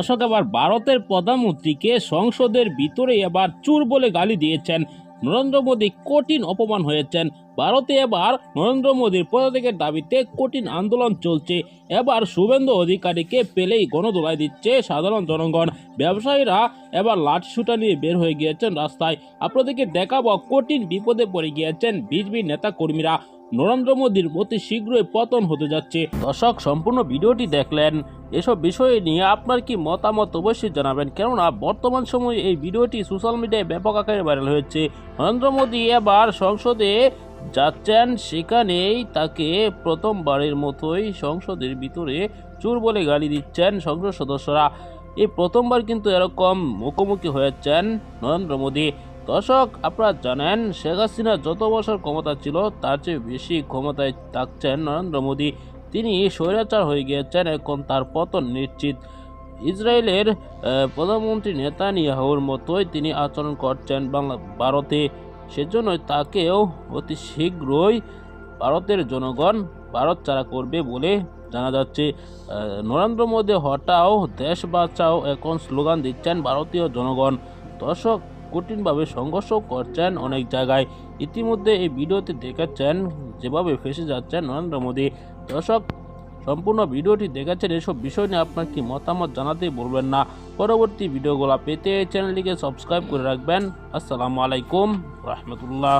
দর্শক এবার ভারতের প্রধানমন্ত্রীকে সংসদের ভিতরে এবার চুর বলে গালি দিয়েছেন। নরেন্দ্র মোদী কঠিন অপমান হয়েছেন। ভারতে এবার নরেন্দ্র মোদীর পদত্যাগের দাবিতে কঠিন আন্দোলন চলছে। এবার শুভেন্দু অধিকারীকে পেলেই গণদোলাই দিচ্ছে সাধারণ জনগণ। ব্যবসায়ীরা এবার লাঠি সুটা নিয়ে বের হয়ে গিয়েছেন রাস্তায়। আপনাদেরকে দেখাবো কঠিন বিপদে পড়ে গিয়েছেন বিজেপি নেতা কর্মীরা নরেন্দ্র মোদীর অতি শীঘ্রই পতন হতে যাচ্ছে। দর্শক, সম্পূর্ণ ভিডিওটি দেখলেন। এসব বিষয়ে নিয়ে আপনার কি মতামত অবশ্যই জানাবেন। কেননা, বর্তমান সময়ে এই ভিডিওটি সোশ্যাল মিডিয়ায় ব্যাপক আকারে ভাইরাল হয়েছে। নরেন্দ্র মোদী এবার সংসদে যাচ্ছেন। সেখানেই তাকে প্রথমবারের মতোই সংসদের ভিতরে চুর বলে গালি দিচ্ছেন সংসদ সদস্যরা। এই প্রথমবার কিন্তু এরকম মুখোমুখি হয়েছেন নরেন্দ্র মোদী। দর্শক, আপনারা জানেন, শেখ হাসিনা যত বছর ক্ষমতা ছিল, তার চেয়ে বেশি ক্ষমতায় থাকছেন নরেন্দ্র মোদী। তিনি স্বৈরাচার হয়ে গিয়েছেন এখন তার পতন নিশ্চিত। ইসরায়েলের প্রধানমন্ত্রী নেতানিয়াহুর মতোই তিনি আচরণ করছেন বাংলা, ভারতে। সেজন্যই তাকেও অতি শীঘ্রই ভারতের জনগণ ভারত ছাড়া করবে বলে জানা যাচ্ছে। নরেন্দ্র মোদী হটাও দেশ বাঁচাও এখন স্লোগান দিচ্ছেন ভারতীয় জনগণ। দর্শক কঠিনভাবে সংঘর্ষ করছেন অনেক জায়গায়। ইতিমধ্যে এই ভিডিওতে দেখাচ্ছেন যেভাবে ফেসে যাচ্ছেন নরেন্দ্র মোদী। দর্শক, সম্পূর্ণ ভিডিওটি দেখাচ্ছেন এসব বিষয় নিয়ে আপনার কি মতামত জানাতে বলবেন না। পরবর্তী ভিডিওগুলো পেতে চ্যানেলটিকে সাবস্ক্রাইব করে রাখবেন। আসসালামু আলাইকুম, রহমতুল্লাহ।